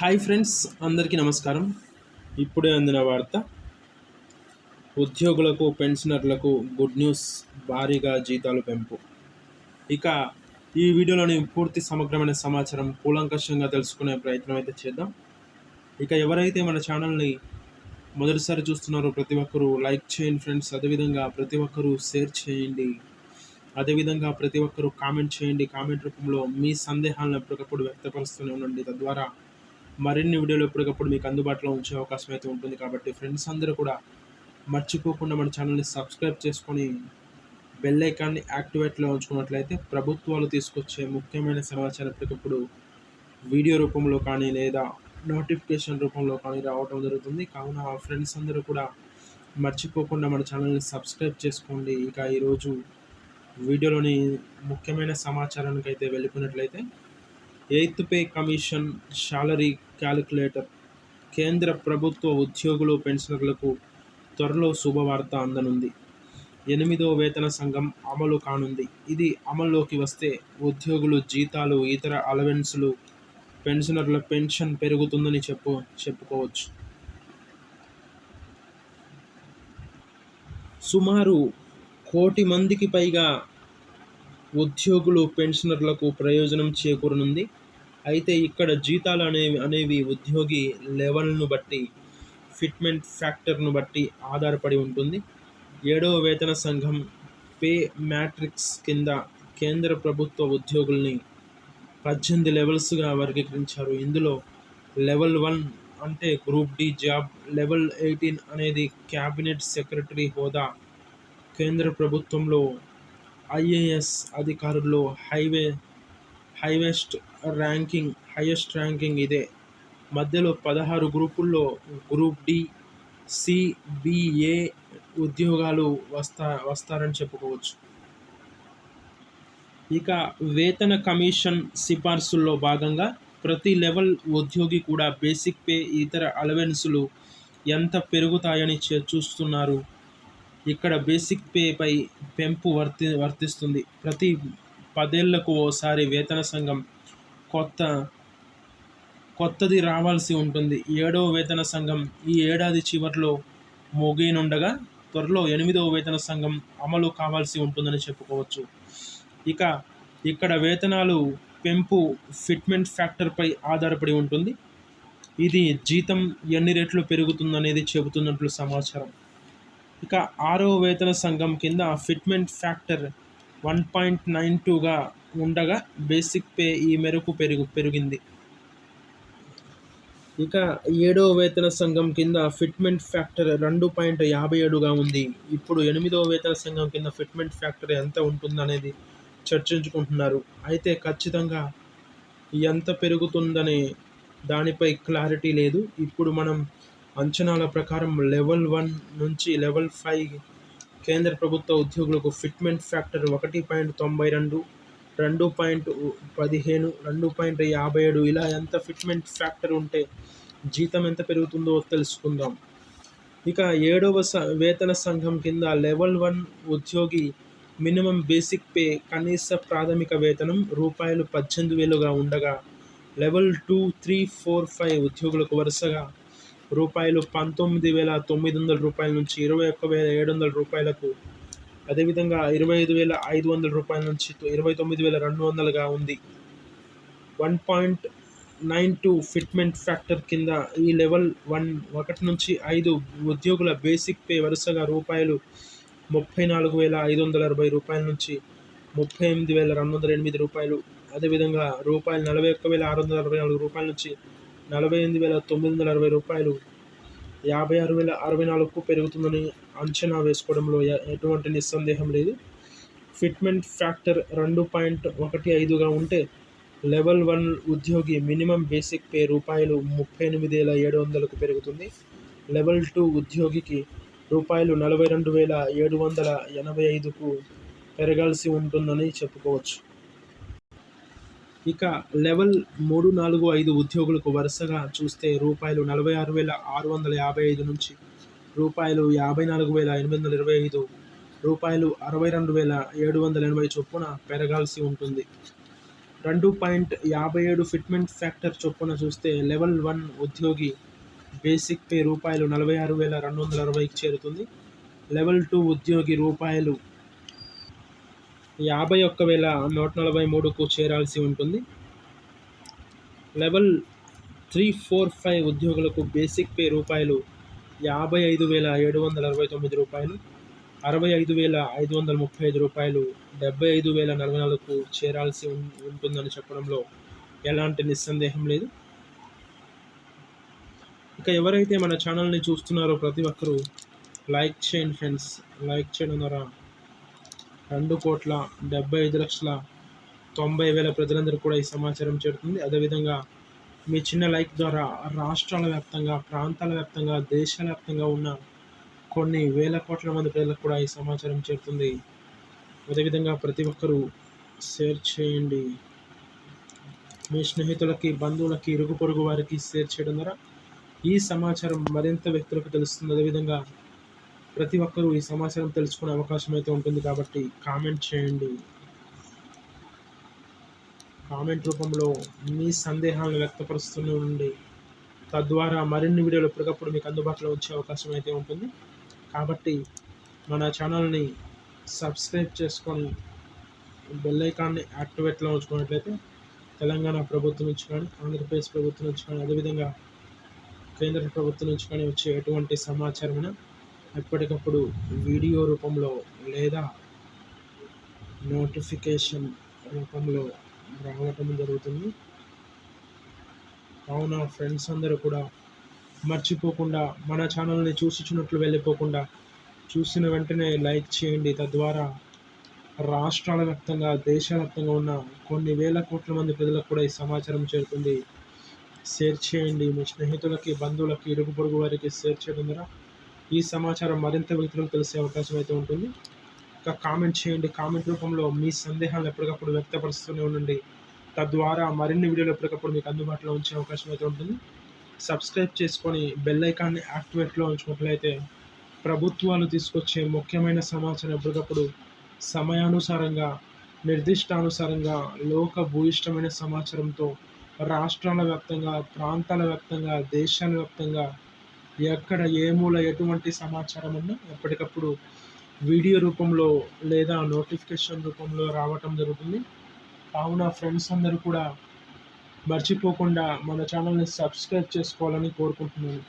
Hi friends అందరికీ నమస్కారం. ఇప్పుడే అందిన వార్త ఉద్యోగులకు పెన్షనర్లకు గుడ్ న్యూస్ భారీగా జీతాలు పెంపు. ఇక ఈ వీడియోలోని పూర్తి సమగ్రమైన సమాచారం కూలంకషంగా తెలుసుకునే ప్రయత్నం అయితే చేద్దాం. ఇక ఎవరైతే మన ఛానల్ని మొదటిసారి చూస్తున్నారో ప్రతి ఒక్కరూ లైక్ చేయండి ఫ్రెండ్స్. అదేవిధంగా ప్రతి ఒక్కరూ షేర్ చేయండి. అదేవిధంగా ప్రతి ఒక్కరూ కామెంట్ చేయండి. కామెంట్ రూపంలో మీ సందేహాలను ఎప్పటికప్పుడు వ్యక్తపరుస్తూనే ఉండండి. తద్వారా మరిన్ని వీడియోలు ఎప్పటికప్పుడు మీకు అందుబాటులో ఉంచే అవకాశం అయితే ఉంటుంది కాబట్టి ఫ్రెండ్స్ అందరూ కూడా మర్చిపోకుండా మన ఛానల్ని సబ్స్క్రైబ్ చేసుకొని బెల్ ఐకాన్ని యాక్టివేట్లో ఉంచుకున్నట్లయితే ప్రభుత్వాలు తీసుకొచ్చే ముఖ్యమైన సమాచారం ఎప్పటికప్పుడు వీడియో రూపంలో కానీ లేదా నోటిఫికేషన్ రూపంలో కానీ రావడం జరుగుతుంది. కావున ఫ్రెండ్స్ అందరూ కూడా మర్చిపోకుండా మన ఛానల్ని సబ్స్క్రైబ్ చేసుకోండి. ఇక ఈరోజు వీడియోలోని ముఖ్యమైన సమాచారానికి అయితే వెళ్ళిపోయినట్లయితే eighth pay commission salary calculator. కేంద్ర ప్రభుత్వ ఉద్యోగులు పెన్షనర్లకు త్వరలో శుభవార్త అందనుంది. ఎనిమిదో వేతన సంఘం అమలు కానుంది. ఇది అమల్లోకి వస్తే ఉద్యోగులు జీతాలు ఇతర అలవెన్సులు పెన్షనర్ల పెన్షన్ పెరుగుతుందని చెప్పు చెప్పుకోవచ్చు. సుమారు కోటి మందికి పైగా ఉద్యోగులు పెన్షనర్లకు ప్రయోజనం చేకూరనుంది. అయితే ఇక్కడ జీతాలు అనేవి అనేవి ఉద్యోగి లెవెల్ను బట్టి ఫిట్మెంట్ ఫ్యాక్టర్ను బట్టి ఆధారపడి ఉంటుంది. ఏడవ వేతన సంఘం పే మ్యాట్రిక్స్ కింద కేంద్ర ప్రభుత్వ ఉద్యోగుల్ని పద్దెనిమిది లెవెల్స్గా వర్గీకరించారు. ఇందులో లెవెల్ వన్ అంటే group D job level eighteen అనేది క్యాబినెట్ సెక్రటరీ హోదా. కేంద్ర ప్రభుత్వంలో ఐఏఎస్ అధికారుల్లో highway highest ranking highest ranking ఇదే. మధ్యలో పదహారు గ్రూపుల్లో గ్రూప్ డి సిబిఏ ఉద్యోగాలు వస్తా వస్తారని చెప్పుకోవచ్చు. ఇక వేతన కమిషన్ సిఫార్సుల్లో భాగంగా ప్రతి లెవెల్ ఉద్యోగి కూడా బేసిక్ పే ఇతర అలవెన్సులు ఎంత పెరుగుతాయని చే- చూస్తున్నారు. ఇక్కడ బేసిక్ పేపై పెంపు వర్తి వర్తిస్తుంది. ప్రతి పదేళ్ళకు ఓసారి వేతన సంఘం కొత్త కొత్తది రావాల్సి ఉంటుంది. ఏడవ వేతన సంఘం ఈ ఏడాది చివరిలో ముగియనుండగా త్వరలో ఎనిమిదవ వేతన సంఘం అమలు కావాల్సి ఉంటుందని చెప్పుకోవచ్చు. ఇక ఇక్కడ వేతనాలు పెంపు ఫిట్మెంట్ ఫ్యాక్టర్పై ఆధారపడి ఉంటుంది. ఇది జీతం ఎన్ని రెట్లు పెరుగుతుందనేది చెబుతున్నట్లు సమాచారం. ఇక ఆరో వేతన సంఘం కింద fitment factor one point nine టూగా ఉండగా బేసిక్ పే ఈ మేరకు పెరుగు పెరిగింది. ఇక ఏడవ వేతన సంఘం కింద ఫిట్మెంట్ ఫ్యాక్టర్ రెండు పాయింట్ యాభై ఏడుగా ఉంది. ఇప్పుడు ఎనిమిదవ వేతన సంఘం కింద ఫిట్మెంట్ ఫ్యాక్టర్ ఎంత ఉంటుందనేది చర్చించుకుంటున్నారు. అయితే ఖచ్చితంగా ఎంత పెరుగుతుందనే దానిపై క్లారిటీ లేదు. ఇప్పుడు మనం అంచనాల ప్రకారం లెవెల్ వన్ నుంచి లెవెల్ ఫైవ్ కేంద్ర ప్రభుత్వ ఉద్యోగులకు ఫిట్మెంట్ ఫ్యాక్టర్ ఒకటి పాయింట్ తొంభై రెండు రెండు పాయింట్ పదిహేను రెండు పాయింట్ యాభై ఏడు. ఇలా ఎంత ఫిట్మెంట్ ఫ్యాక్టర్ ఉంటే జీతం ఎంత పెరుగుతుందో తెలుసుకుందాం. ఇక ఏడవ స వేతన సంఘం కింద లెవెల్ వన్ ఉద్యోగి మినిమం బేసిక్ పే కనీస ప్రాథమిక వేతనం రూపాయలు పద్దెనిమిది వేలుగా ఉండగా level two three four five ఉద్యోగులకు వరుసగా రూపాయలు పంతొమ్మిది వేల తొమ్మిది వందల రూపాయల నుంచి ఇరవై ఒక్క వేల ఏడు వందల రూపాయలకు అదేవిధంగా ఇరవై ఐదు వేల ఐదు వందల రూపాయల నుంచి ఇరవై తొమ్మిది వేల రెండు వందలుగా ఉంది. One point nine two fitment factor కింద ఈ లెవెల్ వన్ ఒకటి నుంచి ఐదు ఉద్యోగుల బేసిక్ పే వరుసగా రూపాయలు ముప్పై నాలుగు వేల ఐదు వందల అరవై రూపాయల నుంచి ముప్పై ఎనిమిది వేల రెండు వందల ఎనిమిది రూపాయలు అదేవిధంగా రూపాయలు నలభై ఒక్క వేల ఆరు వందల అరవై నాలుగు రూపాయల నుంచి నలభై ఎనిమిది వేల తొమ్మిది వందల అరవై రూపాయలు యాభై ఆరు వేల అరవై నాలుగుకు పెరుగుతుందని అంచనా వేసుకోవడంలో ఎటువంటి నిస్సందేహం లేదు. ఫిట్మెంట్ ఫ్యాక్టర్ రెండు పాయింట్ ఒకటి ఐదుగా ఉంటే లెవెల్ వన్ ఉద్యోగి మినిమం బేసిక్ పే రూపాయలు ముప్పై ఎనిమిది వేల ఏడు వందలకు పెరుగుతుంది. లెవెల్ టూ ఉద్యోగికి రూపాయలు నలభై రెండు వేల ఏడు వందల ఎనభై ఐదుకు పెరగాల్సి ఉంటుందని చెప్పుకోవచ్చు. ఇక లెవెల్ మూడు నాలుగు ఐదు ఉద్యోగులకు వరుసగా చూస్తే రూపాయలు నలభై ఆరు వేల ఆరు వందల యాభై ఐదు నుంచి రూపాయలు యాభై నాలుగు వేల ఎనిమిది వందల ఇరవై ఐదు రూపాయలు అరవై రెండు వేల ఏడు వందల ఎనభై చొప్పున పెరగాల్సి ఉంటుంది. రెండు పాయింట్ యాభై ఏడు ఫిట్మెంట్ ఫ్యాక్టర్ చొప్పున చూస్తే లెవెల్ వన్ ఉద్యోగి బేసిక్ పే రూపాయలు నలభై ఆరు వేల రెండు వందల అరవైకి చేరుతుంది. లెవెల్ టూ ఉద్యోగి రూపాయలు యాభై ఒక్క వేల నూట నలభై మూడుకు చేరాల్సి ఉంటుంది. లెవెల్ త్రీ ఫోర్ ఫైవ్ ఉద్యోగులకు బేసిక్ పే రూపాయలు యాభై ఐదు వేల ఏడు వందల అరవై తొమ్మిది రూపాయలు అరవై ఐదు వేల ఐదు వందల ముప్పై ఐదు రూపాయలు డెబ్బై ఐదు వేల నలభై నాలుగుకు చేరాల్సి ఉం- ఉంటుందని చెప్పడంలో ఎలాంటి నిస్సందేహం లేదు. ఇక ఎవరైతే మన ఛానల్ని చూస్తున్నారో ప్రతి ఒక్కరూ లైక్ చేయండి ఫ్రెండ్స్. లైక్ చేయడం ద్వారా రెండు కోట్ల డెబ్బై ఐదు లక్షల తొంభై వేల ప్రజలందరూ కూడా ఈ సమాచారం చేరుతుంది. అదేవిధంగా మీ చిన్న లైక్ ద్వారా రాష్ట్రాల వ్యాప్తంగా ప్రాంతాల వ్యాప్తంగా దేశాల వ్యాప్తంగా ఉన్న కొన్ని వేల కోట్ల మంది ప్రజలకు కూడా ఈ సమాచారం చేరుతుంది. అదేవిధంగా ప్రతి ఒక్కరూ షేర్ చేయండి. మీ స్నేహితులకి బంధువులకి ఇరుగు పొరుగు వారికి షేర్ చేయడం ద్వారా ఈ సమాచారం మరింత వ్యక్తులకు తెలుస్తుంది. అదేవిధంగా ప్రతి ఒక్కరూ ఈ సమాచారం తెలుసుకునే అవకాశం అయితే ఉంటుంది కాబట్టి కామెంట్ చేయండి. కామెంట్ రూపంలో మీ సందేహాలను వ్యక్తపరుస్తూనే ఉండి తద్వారా మరిన్ని వీడియోలు ఎప్పటికప్పుడు మీకు అందుబాటులో వచ్చే అవకాశం అయితే ఉంటుంది. కాబట్టి మన ఛానల్ని సబ్స్క్రైబ్ చేసుకొని బెల్ ఐకాన్ని యాక్టివేట్లో ఉంచుకున్నట్లయితే తెలంగాణ ప్రభుత్వం నుంచి కానీ ఆంధ్రప్రదేశ్ ప్రభుత్వం నుంచి కానీ అదేవిధంగా కేంద్ర ప్రభుత్వం నుంచి కానీ వచ్చే ఎటువంటి సమాచారమైన ఎప్పటికప్పుడు వీడియో రూపంలో లేదా నోటిఫికేషన్ రూపంలో రావటం జరుగుతుంది. కావున ఫ్రెండ్స్ అందరూ కూడా మర్చిపోకుండా మన ఛానల్ని చూసిచున్నట్లు వెళ్ళిపోకుండా చూసిన వెంటనే లైక్ చేయండి. తద్వారా రాష్ట్రాల వ్యాప్తంగా దేశవ్యాప్తంగా ఉన్న కొన్ని వేల కోట్ల మంది ప్రజలకు కూడా ఈ సమాచారం చేరుతుంది. షేర్ చేయండి. మీ స్నేహితులకి బంధువులకి ఇరుగు పొరుగు వారికి షేర్ చేయడం ద్వారా ఈ సమాచారం మరింత వ్యక్తులకు తెలిసే అవకాశం అయితే ఉంటుంది. ఇంకా కామెంట్ చేయండి. కామెంట్ రూపంలో మీ సందేహాలు ఎప్పటికప్పుడు వ్యక్తపరుస్తూనే ఉండండి. తద్వారా మరిన్ని వీడియోలు ఎప్పటికప్పుడు మీకు అందుబాటులో ఉంచే అవకాశం అయితే ఉంటుంది. సబ్స్క్రైబ్ చేసుకొని బెల్ ఐకాన్ని యాక్టివేట్లో ఉంచినట్లయితే ప్రభుత్వాలు తీసుకొచ్చే ముఖ్యమైన సమాచారం ఎప్పటికప్పుడు సమయానుసారంగా నిర్దిష్టానుసారంగా లోక భూయిష్టమైన సమాచారంతో రాష్ట్రాల వ్యాప్తంగా ప్రాంతాల వ్యాప్తంగా దేశాల వ్యాప్తంగా ఎక్కడ ఏ మూల ఎటువంటి సమాచారం ఉన్నా ఎప్పటికప్పుడు వీడియో రూపంలో లేదా నోటిఫికేషన్ రూపంలో రావటం జరుగుతుంది. కావున ఫ్రెండ్స్ అందరూ కూడా మర్చిపోకుండా మన ఛానల్ని సబ్స్క్రైబ్ చేసుకోవాలని కోరుకుంటున్నాను.